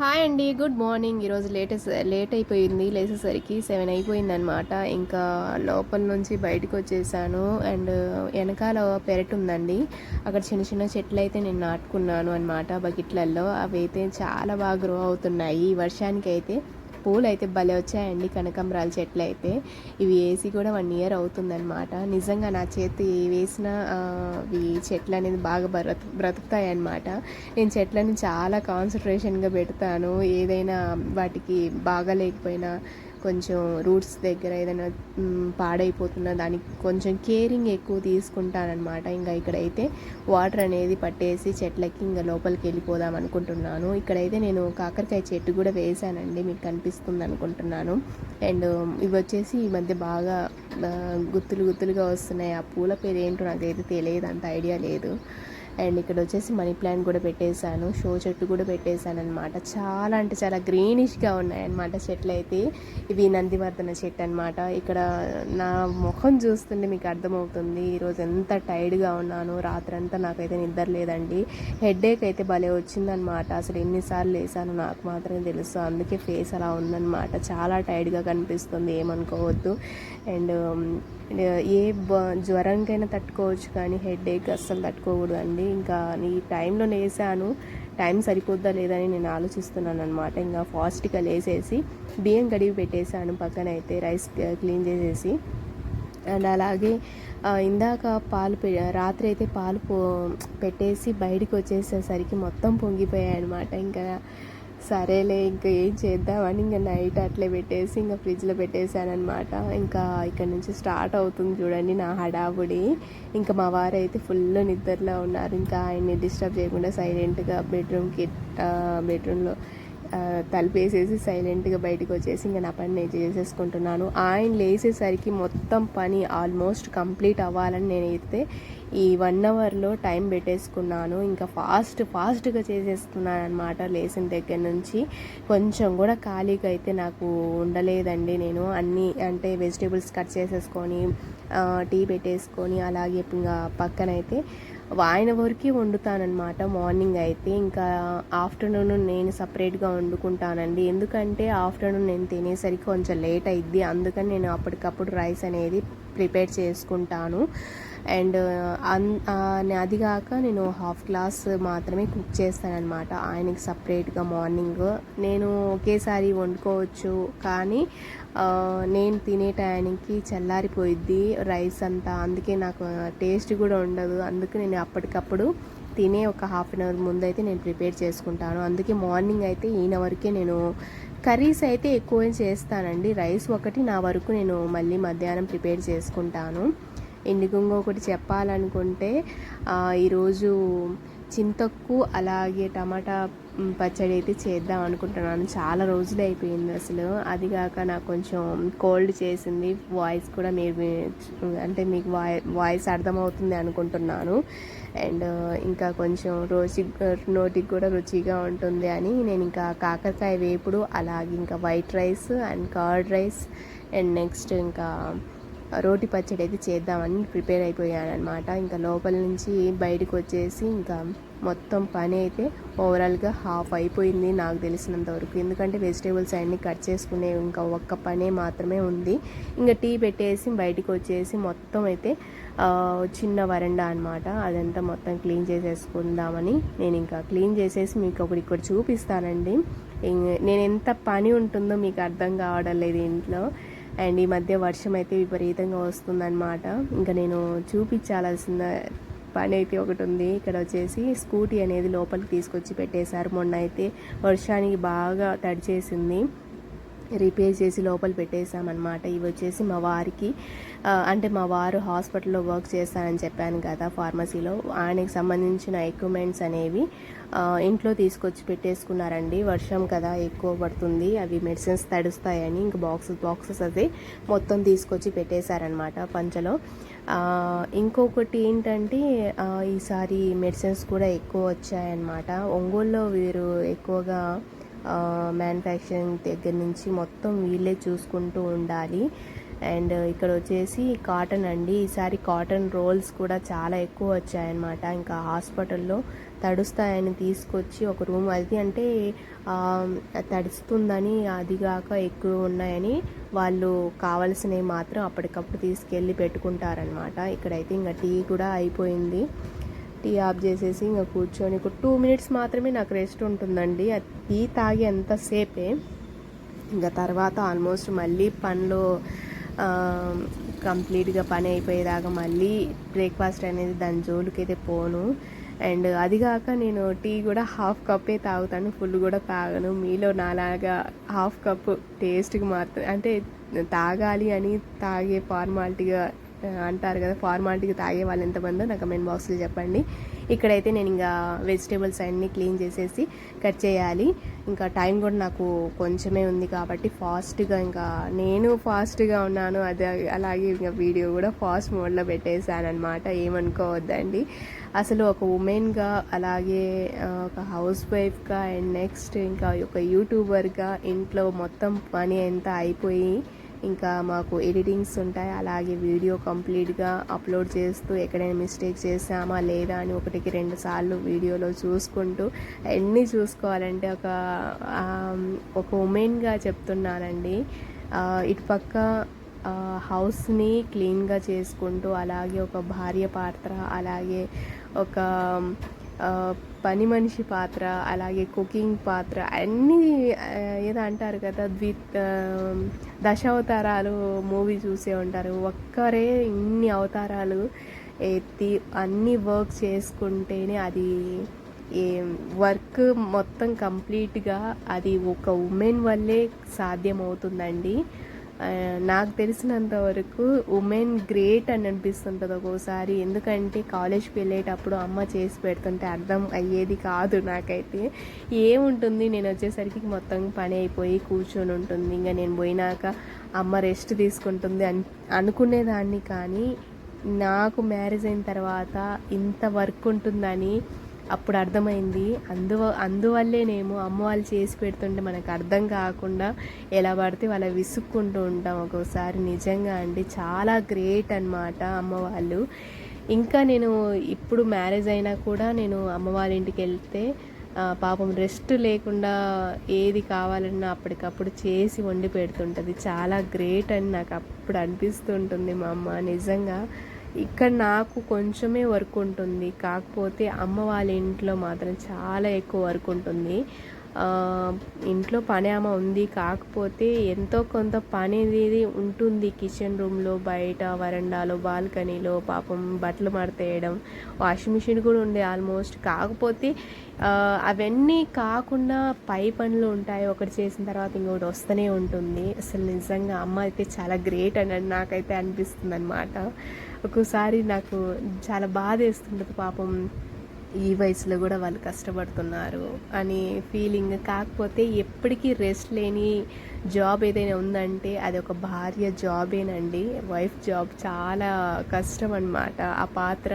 Hi అండి good morning ఈరోజు latest late అయిపోయింది. లేచేసరికి సెవెన్ అయిపోయింది అనమాట ఇంకా లోపల నుంచి బయటకు వచ్చేసాను. అండ్ వెనకాల పెరట్ ఉందండి. అక్కడ చిన్న చిన్న చెట్లు అయితే నేను నాటుకున్నాను అనమాట బకెట్లలో అవి అయితే చాలా బాగా గ్రో అవుతున్నాయి. ఈ వర్షానికి అయితే పూలు అయితే భలే వచ్చాయండి. కనకంబరాల చెట్లు అయితే ఇవి వేసి కూడా వన్ ఇయర్ అవుతుందన్నమాట. నిజంగా నా చేతి వేసిన ఆ, ఇవి చెట్లు అనేది బాగా బ్రత బ్రతుకుతాయి అన్నమాట నేను చెట్లని చాలా కాన్సన్ట్రేషన్గా పెడతాను. ఏదైనా వాటికి బాగా లేకపోయినా కొంచెం రూట్స్ దగ్గర ఏదైనా పాడైపోతున్న దానికి కొంచెం కేరింగ్ ఎక్కువ తీసుకుంటానన్నమాట. ఇంకా ఇక్కడైతే వాటర్ అనేది పట్టేసి చెట్లకి ఇంకా లోపలికి వెళ్ళిపోదాం అనుకుంటున్నాను. ఇక్కడైతే నేను కాకరకాయ చెట్టు కూడా వేసానండి మీకు కనిపిస్తుంది అనుకుంటున్నాను. అండ్ ఇవి వచ్చేసి ఈ మధ్య బాగా గుత్తులు గుత్తులుగా వస్తున్నాయి. ఆ పూల పేరు ఏంటో నాకైతే తెలియదు అంత ఐడియా లేదు. అండ్ ఇక్కడ వచ్చేసి మనీ ప్లాంట్ కూడా పెట్టేశాను. షో చెట్టు కూడా పెట్టేశాను అనమాట చాలా అంటే చాలా గ్రీనిష్గా ఉన్నాయన్నమాట చెట్లు అయితే. ఇవి నందివర్ధన చెట్టు అనమాట ఇక్కడ నా ముఖం చూస్తుంటే మీకు అర్థమవుతుంది. ఈరోజు ఎంత టైర్డ్గా ఉన్నాను రాత్రంతా నాకైతే నిద్ర లేదండి. హెడేక్ అయితే భలే వచ్చిందనమాట అసలు ఎన్నిసార్లు వేసాను నాకు మాత్రమే తెలుసు. అందుకే ఫేస్ అలా ఉందన్నమాట. చాలా టైర్డ్గా కనిపిస్తుంది. ఏమనుకోవద్దు. అండ్ ఏ బ జ్వరంకైనా తట్టుకోవచ్చు కానీ హెడ్ ఏక్ అస్సలు తట్టుకోకూడదు అండి ఇంకా ఈ టైంలో వేసాను టైం సరిపోద్దా లేదని నేను ఆలోచిస్తున్నాను అనమాట ఇంకా ఫాస్ట్గా లేసేసి బియ్యం కడిగి పెట్టేశాను పక్కన అయితే రైస్ క్లీన్ చేసేసి. అండ్ అలాగే ఇందాక పాలు పె రాత్రి అయితే పాలు పో పెట్టేసి బయటికి వచ్చేసేసరికి మొత్తం పొంగిపోయాయి అనమాట ఇంకా సరేలే ఇంకా ఏం చేద్దామని ఇంకా నైట్ అట్లే పెట్టేసి ఇంకా ఫ్రిడ్జ్లో పెట్టేశానమాట ఇంకా ఇక్కడ నుంచి స్టార్ట్ అవుతుంది చూడండి నా హడావుడి. ఇంకా మా వారు అయితే ఫుల్ నిద్రలో ఉన్నారు. ఇంకా ఆయన్ని డిస్టర్బ్ చేయకుండా సైలెంట్గా బెడ్రూమ్కి బెడ్రూమ్లో తలుపేసేసి సైలెంట్గా బయటకు వచ్చేసి ఇంకా నా పని నేను చేసేసుకుంటున్నాను. ఆయన లేసేసరికి మొత్తం పని ఆల్మోస్ట్ కంప్లీట్ అవ్వాలని నేనైతే ఈ వన్ అవర్లో టైం పెట్టేసుకున్నాను. ఇంకా ఫాస్ట్ ఫాస్ట్గా చేసేస్తున్నాను అనమాట లేచిన దగ్గర నుంచి. కొంచెం కూడా ఖాళీగా అయితే నాకు ఉండలేదండి నేను. అన్నీ అంటే వెజిటేబుల్స్ కట్ చేసేసుకొని టీ పెట్టేసుకొని అలాగే ఇంకా పక్కనైతే ఆయన వరకు వండుతానన్నమాట. మార్నింగ్ అయితే ఇంకా ఆఫ్టర్నూన్ నేను సపరేట్గా వండుకుంటానండి. ఎందుకంటే ఆఫ్టర్నూన్ నేను తినేసరికి కొంచెం లేట్ అయింది అందుకని నేను అప్పటికప్పుడు రైస్ అనేది ప్రిపేర్ చేసుకుంటాను. అండ్ అన్- ఆ, అది కాక నేను హాఫ్ గ్లాస్ మాత్రమే కుక్ చేస్తానన్నమాట. ఆయనకి సపరేట్గా మార్నింగ్. నేను ఒకేసారి వండుకోవచ్చు కానీ నేను తినే టయానికి చల్లారిపోయిద్ది రైస్ అంతా. అందుకే నాకు టేస్ట్ కూడా ఉండదు. అందుకే నేను అప్పటికప్పుడు తినే ఒక హాఫ్ అన్ అవర్ ముందు అయితే నేను ప్రిపేర్ చేసుకుంటాను. అందుకే మార్నింగ్ అయితే ఈయన వరకే నేను కర్రీస్ అయితే ఎక్కువ చేస్తానండి. రైస్ ఒకటి నా వరకు నేను మళ్ళీ మధ్యాహ్నం ప్రిపేర్ చేసుకుంటాను. ఎందుకు ఒకటి చెప్పాలనుకుంటే ఈరోజు చింతొక్కు అలాగే టమాటా పచ్చడి అయితే చేద్దాం అనుకుంటున్నాను. చాలా రోజులు అయిపోయింది అసలు. అది కాక నాకు కొంచెం కోల్డ్ చేసింది. వాయిస్ కూడా మీరు అంటే మీకు వాయి వాయిస్ అర్థమవుతుంది అనుకుంటున్నాను. అండ్ ఇంకా కొంచెం రోజు నోటికి కూడా రుచిగా ఉంటుంది అని నేను ఇంకా కాకరకాయ వేపుడు అలాగే ఇంకా white rice and curd rice and next ఇంకా రోటి పచ్చడి అయితే చేద్దామని ప్రిపేర్ అయిపోయాను అనమాట ఇంకా లోపల నుంచి బయటకు వచ్చేసి ఇంకా మొత్తం పని అయితే ఓవరాల్గా హాఫ్ అయిపోయింది నాకు తెలిసినంత వరకు. ఎందుకంటే వెజిటేబుల్స్ అన్నీ కట్ చేసుకునే ఇంకా ఒక్క పనే మాత్రమే ఉంది. ఇంకా టీ పెట్టేసి బయటకు వచ్చేసి మొత్తం అయితే చిన్న వరండా అనమాట అదంతా మొత్తం క్లీన్ చేసేసుకుందామని నేను ఇంకా క్లీన్ చేసేసి మీకు ఒకటి ఇక్కడ చూపిస్తానండి. నేను ఎంత పని ఉంటుందో మీకు అర్థం కావడం లేదు ఇంట్లో. అండ్ ఈ మధ్య వర్షం అయితే విపరీతంగా వస్తుందన్నమాట. ఇంకా నేను చూపించాల్సిన పని అయితే ఒకటి ఉంది. ఇక్కడ వచ్చేసి స్కూటీ అనేది లోపలికి తీసుకొచ్చి పెట్టేశారు. మొన్న అయితే వర్షానికి బాగా తడిచేసింది. రిపేర్ చేసి లోపల పెట్టేశామన్నమాట. ఇవి వచ్చేసి మా వారికి అంటే మా వారు హాస్పిటల్లో వర్క్ చేస్తానని చెప్పాను కదా ఫార్మసీలో. ఆయనకి సంబంధించిన ఎక్విప్మెంట్స్ అనేవి ఇంట్లో తీసుకొచ్చి పెట్టేసుకున్నారండి. వర్షం కదా ఎక్కువ పడుతుంది అవి మెడిసిన్స్ తడుస్తాయని ఇంక బాక్సెస్ బాక్సెస్ అది మొత్తం తీసుకొచ్చి పెట్టేశారనమాట పంచలో. ఇంకొకటి ఏంటంటే ఈసారి మెడిసిన్స్ కూడా ఎక్కువ వచ్చాయన్నమాట. ఒంగోలులో వీరు ఎక్కువగా మ్యానుఫ్యాక్చరింగ్ దగ్గర నుంచి మొత్తం వీళ్ళే చూసుకుంటూ ఉండాలి. అండ్ ఇక్కడ వచ్చేసి కాటన్ అండి. ఈసారి కాటన్ రోల్స్ కూడా చాలా ఎక్కువ వచ్చాయన్నమాట. ఇంకా హాస్పిటల్లో తడుస్తాయని తీసుకొచ్చి ఒక రూమ్ అది అంటే తడుస్తుందని అదిగాక ఎక్కువ ఉన్నాయని వాళ్ళు కావలసినవి మాత్రం అప్పటికప్పుడు తీసుకెళ్ళి పెట్టుకుంటారనమాట ఇక్కడైతే ఇంకా టీ కూడా అయిపోయింది. టీ ఆఫ్ చేసేసి ఇంకా కూర్చొని ఒక టూ మినిట్స్ మాత్రమే నాకు రెస్ట్ ఉంటుందండి. టీ తాగి ఎంతసేపే ఇంకా తర్వాత ఆల్మోస్ట్ మళ్ళీ పనిలో కంప్లీట్గా పని అయిపోయేదాకా మళ్ళీ బ్రేక్ఫాస్ట్ అనేది దాని జోలికైతే అయితే పోను. అండ్ అది కాక నేను టీ కూడా హాఫ్ కప్పే తాగుతాను. ఫుల్ కూడా తాగను. మీలో నాలాగా హాఫ్ కప్ టేస్ట్కి మాత్రం అంటే తాగాలి అని తాగే ఫార్మాలిటీగా అంటారు కదా ఫార్మాలిటీగా తాగే వాళ్ళు ఎంతమందో నాకు కమెంట్ బాక్స్లో చెప్పండి. ఇక్కడైతే నేను ఇంకా వెజిటేబుల్స్ అన్నీ క్లీన్ చేసేసి కట్ చేయాలి. ఇంకా టైం కూడా నాకు కొంచెమే ఉంది కాబట్టి ఫాస్ట్గా ఇంకా నేను ఫాస్ట్గా ఉన్నాను. అదే అలాగే ఇంకా వీడియో కూడా ఫాస్ట్ మోడ్లో పెట్టేశాను అనమాట ఏమనుకోవద్దండి. అసలు ఒక ఉమెన్గా అలాగే ఒక హౌస్ వైఫ్గా అండ్ నెక్స్ట్ ఇంకా ఒక యూట్యూబర్గా ఇంట్లో మొత్తం పని ఎంత అయిపోయి ఇంకా మాకు ఎడిటింగ్స్ ఉంటాయి. అలాగే వీడియో కంప్లీట్గా అప్లోడ్ చేస్తూ ఎక్కడైనా మిస్టేక్ చేసామా లేదా అని ఒకటికి రెండు సార్లు వీడియోలో చూసుకుంటూ అన్నీ చూసుకోవాలంటే ఒక ఒక ఉమెన్గా చెప్తున్నానండి. ఇటు ఇటుపక్క హౌస్ని క్లీన్గా చేసుకుంటూ అలాగే ఒక భార్య పాత్ర అలాగే ఒక పని మనిషి పాత్ర అలాగే కుకింగ్ పాత్ర అన్నీ ఏదో అంటారు కదా ద్వి దశావతారాలు మూవీ చూసే ఉంటారు. ఒక్కరే ఇన్ని అవతారాలు ఎత్తి అన్ని వర్క్ చేసుకుంటేనే అది ఏ వర్క్ మొత్తం కంప్లీట్గా అది ఒక ఉమెన్ వల్లే సాధ్యమవుతుందండి. నాకు తెలిసినంత వరకు ఉమెన్ గ్రేట్ అని అనిపిస్తుంటుంది ఒక్కోసారి. ఎందుకంటే కాలేజ్కి వెళ్ళేటప్పుడు అమ్మ చేసి పెడుతుంటే అర్థం అయ్యేది కాదు నాకైతే. ఏముంటుంది? నేను వచ్చేసరికి మొత్తం పని అయిపోయి కూర్చొని ఉంటుంది. ఇంకా నేను పోయినాక అమ్మ రెస్ట్ తీసుకుంటుంది అని అనుకునేదాన్ని కానీ నాకు మ్యారేజ్ అయిన తర్వాత ఇంత వర్క్ ఉంటుందని అప్పుడు అర్థమైంది. అందువ అందువల్లేనేమో అమ్మ వాళ్ళు చేసి పెడుతుంటే మనకు అర్థం కాకుండా ఎలా పడితే వాళ్ళ విసుక్కుంటూ ఉంటాం ఒక్కోసారి. నిజంగా అండి చాలా గ్రేట్ అన్నమాట అమ్మ వాళ్ళు. ఇంకా నేను ఇప్పుడు మ్యారేజ్ అయినా కూడా నేను అమ్మ వాళ్ళ ఇంటికి వెళ్తే పాపం రెస్ట్ లేకుండా ఏది కావాలన్నా అప్పటికప్పుడు చేసి వండి పెడుతుంటుంది. చాలా గ్రేట్ అని నాకు అప్పుడు అనిపిస్తుంటుంది మా అమ్మ. నిజంగా ఇక్కడ నాకు కొంచెమే వర్క్ ఉంటుంది. కాకపోతే అమ్మ వాళ్ళ ఇంట్లో మాత్రం చాలా ఎక్కువ వర్క్ ఉంటుంది. ఇంట్లో పని ఆమె ఉంది. కాకపోతే ఎంతో కొంత పని అనేది ఉంటుంది కిచెన్ రూమ్లో బయట వరండాలో బాల్కనీలో పాపం బట్టలు మడతేయడం వాషింగ్ మిషన్ కూడా ఉంది ఆల్మోస్ట్ కాకపోతే అవన్నీ కాకుండా పై పనులు ఉంటాయి. ఒకటి చేసిన తర్వాత ఇంకొకటి వస్తూనే ఉంటుంది. అసలు నిజంగా అమ్మ అయితే చాలా గ్రేట్ అని నాకైతే అనిపిస్తుంది అనమాట ఒక్కోసారి నాకు చాలా బాధ వేస్తుంటుంది పాపం ఈ వయసులో కూడా వాళ్ళు కష్టపడుతున్నారు అని ఫీలింగ్ కాకపోతే ఎప్పటికీ రెస్ట్ లేని జాబ్ ఏదైనా ఉందంటే అది ఒక భార్య జాబేనండి వైఫ్ జాబ్ చాలా కష్టం అనమాట ఆ పాత్ర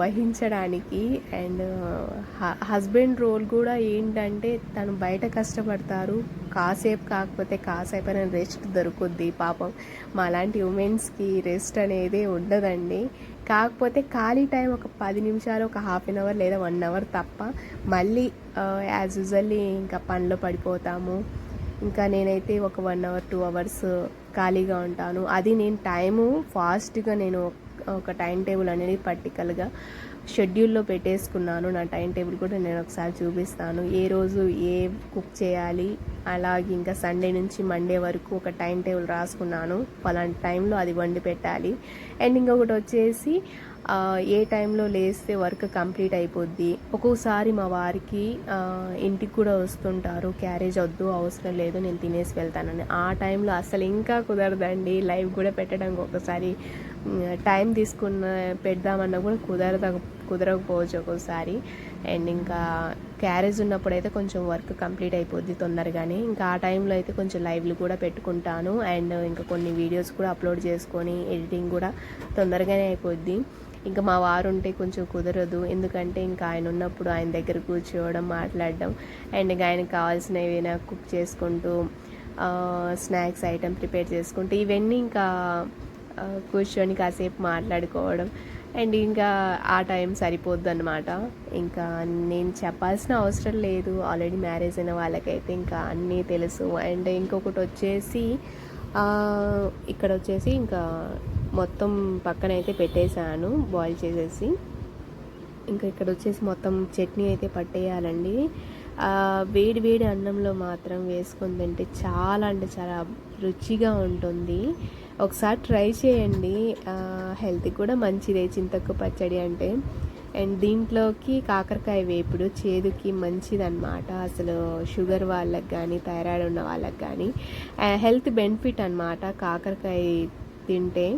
వహించడానికి అండ్ హస్బెండ్ రోల్ కూడా ఏంటంటే తను బయట కష్టపడతారు. కాసేపు కాకపోతే కాసేపు అయినా రెస్ట్ దొరుకుద్ది పాపం. మా లాంటి ఉమెన్స్కి రెస్ట్ అనేది ఉండదండి. కాకపోతే ఖాళీ టైం ఒక పది నిమిషాలు ఒక హాఫ్ అన్ అవర్ లేదా వన్ అవర్ తప్ప మళ్ళీ యాజ్ యూజువల్లీ ఇంకా పనిలో పడిపోతాము. ఇంకా నేనైతే ఒక వన్ అవర్ టూ అవర్స్ ఖాళీగా ఉంటాను. అది నేను టైము ఫాస్ట్గా నేను ఒక టైం టేబుల్ అనేది పర్టికల్గా షెడ్యూల్లో పెట్టేసుకున్నాను. నా టైం టేబుల్ కూడా నేను ఒకసారి చూపిస్తాను. ఏ రోజు ఏ కుక్ చేయాలి అలాగే ఇంకా సండే నుంచి మండే వరకు ఒక టైం టేబుల్ రాసుకున్నాను. పలాంటి టైంలో అది వండి పెట్టాలి. అండ్ ఇంకొకటి వచ్చేసి ఏ టైంలో లేస్తే వర్క్ కంప్లీట్ అయిపోద్ది. ఒక్కోసారి మా వారికి ఇంటికి కూడా వస్తుంటారు. క్యారేజ్ వద్దు అవసరం లేదు నేను తినేసి వెళ్తానని. ఆ టైంలో అసలు ఇంకా కుదరదండి. లైవ్ కూడా పెట్టడానికి ఒకసారి టైం తీసుకున్న పెడదామన్నా కూడా కుదరద కుదరకపోవచ్చు ఒక్కోసారి. అండ్ ఇంకా క్యారేజ్ ఉన్నప్పుడు అయితే కొంచెం వర్క్ కంప్లీట్ అయిపోద్ది తొందరగానే. ఇంకా ఆ టైంలో అయితే కొంచెం లైవ్లు కూడా పెట్టుకుంటాను. అండ్ ఇంకా కొన్ని వీడియోస్ కూడా అప్లోడ్ చేసుకొని ఎడిటింగ్ కూడా తొందరగానే అయిపోద్ది. ఇంకా మా వారు ఉంటే కొంచెం కుదరదు. ఎందుకంటే ఇంకా ఆయన ఉన్నప్పుడు ఆయన దగ్గర కూర్చోవడం మాట్లాడడం అండ్ ఇంకా ఆయనకు కావాల్సినవి కుక్ చేసుకుంటూ స్నాక్స్ ఐటమ్ ప్రిపేర్ చేసుకుంటూ ఇవన్నీ ఇంకా కూర్చొని కాసేపు మాట్లాడుకోవడం. అండ్ ఇంకా ఆ టైం సరిపోద్ది అనమాట ఇంకా నేను చెప్పాల్సిన అవసరం లేదు. ఆల్రెడీ మ్యారేజ్ అయిన వాళ్ళకైతే ఇంకా అన్నీ తెలుసు. అండ్ ఇంకొకటి వచ్చేసి ఇక్కడ వచ్చేసి ఇంకా మొత్తం పక్కన అయితే పెట్టేశాను బాయిల్ చేసేసి. ఇంకా ఇక్కడ వచ్చేసి మొత్తం చట్నీ అయితే పట్టేయాలండి. వేడి వేడి అన్నంలో మాత్రం వేసుకొని తింటే చాలా అంటే చాలా రుచిగా ఉంటుంది. ఒకసారి ట్రై చేయండి. హెల్త్కి కూడా మంచిదే చింతకు పచ్చడి అంటే. అండ్ దీంట్లోకి కాకరకాయ వేపుడు చేదుకి మంచిదన్నమాట. అసలు షుగర్ వాళ్ళకి కానీ థైరాయిడ్ ఉన్న వాళ్ళకి కానీ హెల్త్ బెనిఫిట్ అన్నమాట కాకరకాయ తింటే.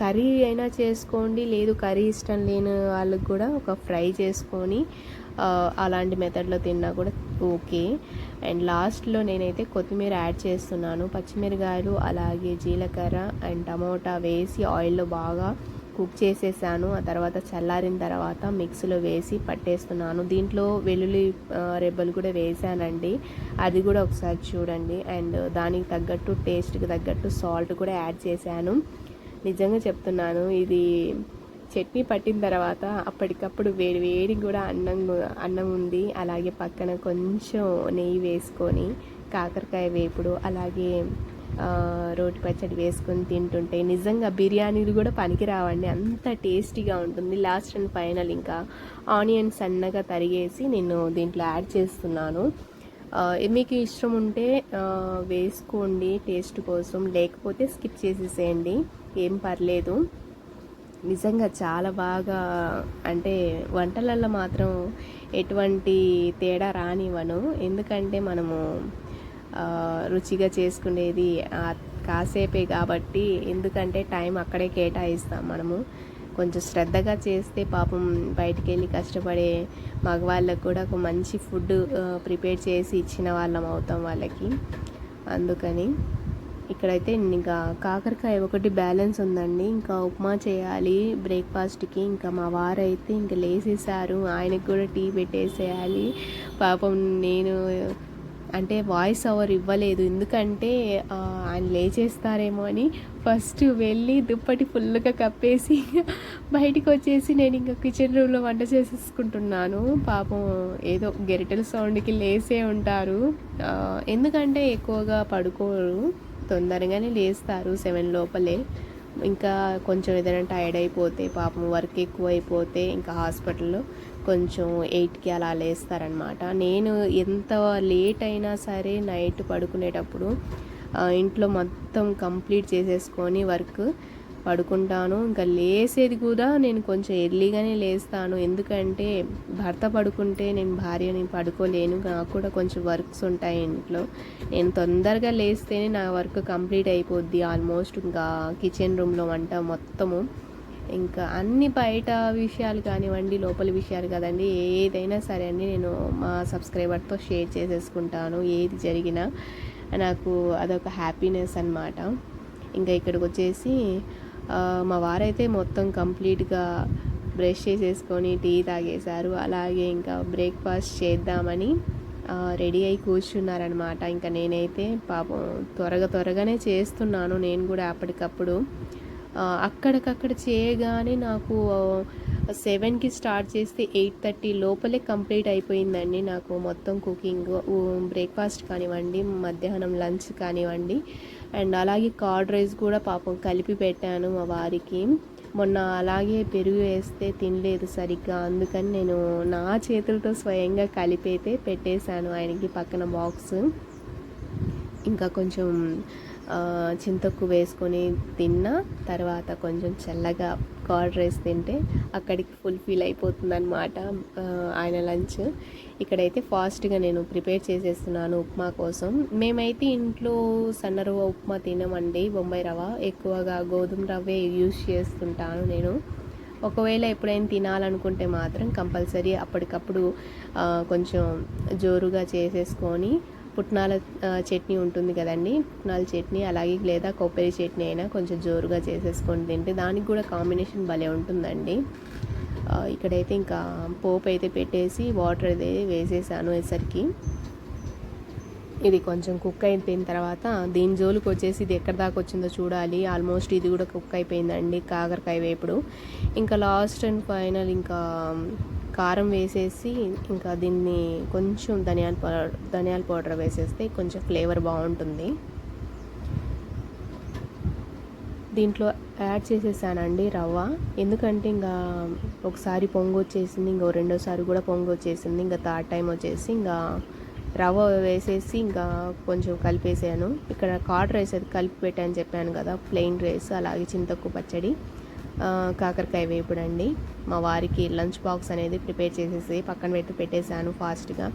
కర్రీ అయినా చేసుకోండి లేదు కర్రీ ఇష్టం లేని వాళ్ళకి కూడా ఒక ఫ్రై చేసుకొని అలాంటి మెథడ్లో తిన్నా కూడా ఓకే. అండ్ లాస్ట్లో నేనైతే కొత్తిమీర యాడ్ చేస్తున్నాను. పచ్చిమిరకాయలు అలాగే జీలకర్ర అండ్ టమోటా వేసి ఆయిల్లో బాగా కుక్ చేసేసాను. ఆ తర్వాత చల్లారిన తర్వాత మిక్సీలో వేసి పట్టేస్తున్నాను. దీంట్లో వెల్లుల్లి రెబ్బలు కూడా వేసానండి. అది కూడా ఒకసారి చూడండి. అండ్ దానికి తగ్గట్టు టేస్ట్కి తగ్గట్టు సాల్ట్ కూడా యాడ్ చేశాను. నిజంగా చెప్తున్నాను ఇది చట్నీ పట్టిన తర్వాత అప్పటికప్పుడు వేడి వేడి కూడా అన్నం అన్నం ఉంది. అలాగే పక్కన కొంచెం నెయ్యి వేసుకొని కాకరకాయ వేపుడు అలాగే రోటి పచ్చడి వేసుకొని తింటుంటే నిజంగా బిర్యానీలు కూడా పనికి రావండి అంత టేస్టీగా ఉంటుంది. లాస్ట్ అండ్ ఫైనల్ ఇంకా ఆనియన్ సన్నగా తరిగేసి నేను దీంట్లో యాడ్ చేస్తున్నాను. మీకు ఇష్టం ఉంటే వేసుకోండి. టేస్ట్ కోసం లేకపోతే స్కిప్ చేసేసేయండి. ఏం పర్లేదు. నిజంగా చాలా బాగా అంటే వంటలల్లో మాత్రం ఎటువంటి తేడా రానివ్వను. ఎందుకంటే మనము రుచిగా చేసుకునేది కాసేపే కాబట్టి ఎందుకంటే టైం అక్కడే కేటాయిస్తాం మనము. కొంచెం శ్రద్ధగా చేస్తే పాపం బయటికి వెళ్ళి కష్టపడే మగవాళ్ళకు కూడా ఒక మంచి ఫుడ్ ప్రిపేర్ చేసి ఇచ్చిన వాళ్ళం అవుతాం వాళ్ళకి. అందుకని ఇక్కడైతే ఇంకా కాకరకాయ ఒకటి బ్యాలెన్స్ ఉందండి. ఇంకా ఉప్మా చేయాలి బ్రేక్ఫాస్ట్కి. ఇంకా మా వారైతే ఇంకా లేసేసారు ఆయనకు కూడా టీ పెట్టేసేయాలి. పాపం నేను అంటే వాయిస్ ఓవర్ ఇవ్వలేదు. ఎందుకంటే ఆయన లేచేస్తారేమో అని ఫస్ట్ వెళ్ళి దుప్పటి ఫుల్గా కప్పేసి బయటికి వచ్చేసి నేను ఇంకా కిచెన్ రూమ్లో వంట చేసేసుకుంటున్నాను. పాపం ఏదో గెరిటెల సౌండ్కి లేసే ఉంటారు. ఎందుకంటే ఎక్కువగా పడుకోరు. తొందరగానే లేస్తారు సెవెన్ లోపలే. ఇంకా కొంచెం ఏదైనా టైర్డ్ అయిపోతే పాపం వర్క్ ఎక్కువ అయిపోతే ఇంకా హాస్పిటల్లో కొంచెం ఎయిట్కి అలా లేస్తారనమాట నేను ఎంత లేట్ అయినా సరే నైట్ పడుకునేటప్పుడు ఇంట్లో మొత్తం కంప్లీట్ చేసేసుకొని వర్క్ పడుకుంటాను. ఇంకా లేసేది కూడా నేను కొంచెం ఎర్లీగానే లేస్తాను. ఎందుకంటే భర్త పడుకుంటే నేను భార్యని పడుకోలేను. నాకు కూడా కొంచెం వర్క్స్ ఉంటాయి ఇంట్లో. నేను తొందరగా లేస్తేనే నా వర్క్ కంప్లీట్ అయిపోద్ది ఆల్మోస్ట్. ఇంకా కిచెన్ రూమ్లో వంట మొత్తము. ఇంకా అన్ని బయట విషయాలు కానివ్వండి లోపల విషయాలు కాదండి. ఏదైనా సరే అండి నేను మా సబ్స్క్రైబర్తో షేర్ చేసేసుకుంటాను. ఏది జరిగినా నాకు అదొక హ్యాపీనెస్ అన్నమాట. ఇంకా ఇక్కడికి వచ్చేసి మా వారైతే మొత్తం కంప్లీట్గా బ్రష్ చేసేసుకొని టీ తాగేశారు. అలాగే ఇంకా బ్రేక్ఫాస్ట్ చేద్దామని రెడీ అయి కూర్చున్నారనమాట ఇంకా నేనైతే పాపం త్వరగా త్వరగానే చేస్తున్నాను. నేను కూడా అప్పటికప్పుడు అక్కడికక్కడ చేయగానే నాకు సెవెన్కి స్టార్ట్ చేస్తే ఎయిట్ థర్టీ లోపలే కంప్లీట్ అయిపోయిందండి నాకు మొత్తం కుకింగ్ బ్రేక్ఫాస్ట్ కానివ్వండి మధ్యాహ్నం లంచ్ కానివ్వండి. అండ్ అలాగే కార్డ్ రైస్ కూడా పాపం కలిపి పెట్టాను మా వారికి. మొన్న అలాగే పెరుగు వేస్తే తినలేదు సరిగ్గా అందుకని నేను నా చేతులతో స్వయంగా కలిపైతే పెట్టేశాను ఆయనకి పక్కన బాక్స్. ఇంకా కొంచెం చింతొక్కు వేసుకొని తిన్న తర్వాత కొంచెం చల్లగా కార్డ్ రైస్ తింటే అక్కడికి ఫుల్ఫిల్ అయిపోతుంది అనమాట ఆయన లంచ్. ఇక్కడైతే ఫాస్ట్గా నేను ప్రిపేర్ చేసేస్తున్నాను ఉప్మా కోసం. మేమైతే ఇంట్లో సన్న రవ్వ ఉప్మా తినమండి బొంబాయి రవ్వ. ఎక్కువగా గోధుమ రవ్వే యూస్ చేస్తుంటాను నేను. ఒకవేళ ఎప్పుడైనా తినాలనుకుంటే మాత్రం కంపల్సరీ అప్పటికప్పుడు కొంచెం జోరుగా చేసేసుకొని పుట్నాల చట్నీ ఉంటుంది కదండి. పుట్నాల చట్నీ అలాగే లేదా కొబ్బరి చట్నీ అయినా కొంచెం జోరుగా చేసేసుకొని తింటే దానికి కూడా కాంబినేషన్ భలే ఉంటుందండి. ఇక్కడైతే ఇంకా పోపు అయితే పెట్టేసి వాటర్ అయితే వేసేసాను వేసరికి ఇది కొంచెం కుక్ అయిపోయిన తర్వాత దీని జోలికి వచ్చేసి ఇది ఎక్కడి దాకా వచ్చిందో చూడాలి. ఆల్మోస్ట్ ఇది కూడా కుక్ అయిపోయిందండి కాకరకాయ వేపుడు. ఇంకా లాస్ట్ అండ్ ఫైనల్ ఇంకా కారం వేసేసి ఇంకా దీన్ని కొంచెం ధనియాల పౌడర్ ధనియాల పౌడర్ వేసేస్తే కొంచెం ఫ్లేవర్ బాగుంటుంది. దీంట్లో యాడ్ చేసేసానండి రవ్వ. ఎందుకంటే ఇంకా ఒకసారి పొంగు వచ్చేసింది ఇంకో రెండోసారి కూడా పొంగు వచ్చేసింది ఇంకా థర్డ్ టైం వచ్చేసి ఇంకా రవ్వ వేసేసి ఇంకా కొంచెం కలిపేసాను. ఇక్కడ కార్డ్ రైస్ అది కలిపి పెట్టాను చెప్పాను కదా ప్లెయిన్ రైస్ అలాగే చింతక్కు పచ్చడి. కాకరకాయ వేపుడు అండి మా వారికి లంచ్ బాక్స్ అనేది ప్రిపేర్ చేసేసి పక్కన పెట్టి పెట్టేశాను ఫాస్ట్గా.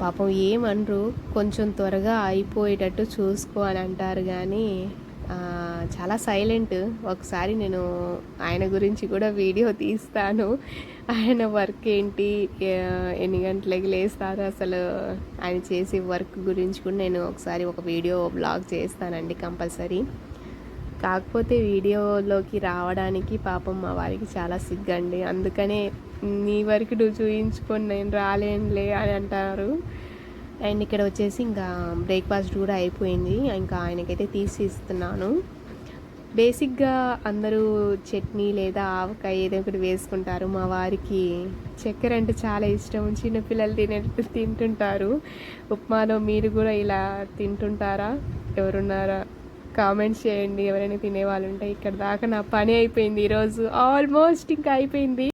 పాపం ఏమనరు కొంచెం త్వరగా అయిపోయేటట్టు చూసుకో అని అంటారు కానీ చాలా సైలెంట్. ఒకసారి నేను ఆయన గురించి కూడా వీడియో తీస్తాను. ఆయన వర్క్ ఏంటి ఎన్ని గంటలకి లేస్తారు అసలు ఆయన చేసే వర్క్ గురించి కూడా నేను ఒకసారి ఒక వీడియో బ్లాగ్ చేస్తానండి కంపల్సరీ. కాకపోతే వీడియోలోకి రావడానికి పాపం మా వారికి చాలా సిగ్గండి. అందుకనే నీ వరకు నువ్వు చూయించుకొని నేను రాలేనులే అని అంటారు. అండ్ ఇక్కడ వచ్చేసి ఇంకా బ్రేక్ఫాస్ట్ కూడా అయిపోయింది. ఇంకా ఆయనకైతే తీసి ఇస్తున్నాను బేసిక్గా అందరూ చట్నీ లేదా ఆవకాయ ఏదో ఒకటి వేసుకుంటారు. మా వారికి చక్కెర అంటే చాలా ఇష్టం. చిన్నపిల్లలు తినేట్టు తింటుంటారు. ఉప్మాలో మీరు కూడా ఇలా తింటుంటారా? ఎవరున్నారా? కామెంట్స్ చేయండి. ఎవరైనా తినే వాళ్ళు ఉంటే ఇక్కడ దాకా నా పని అయిపోయింది ఈరోజు. ఆల్మోస్ట్ ఇంకా అయిపోయింది.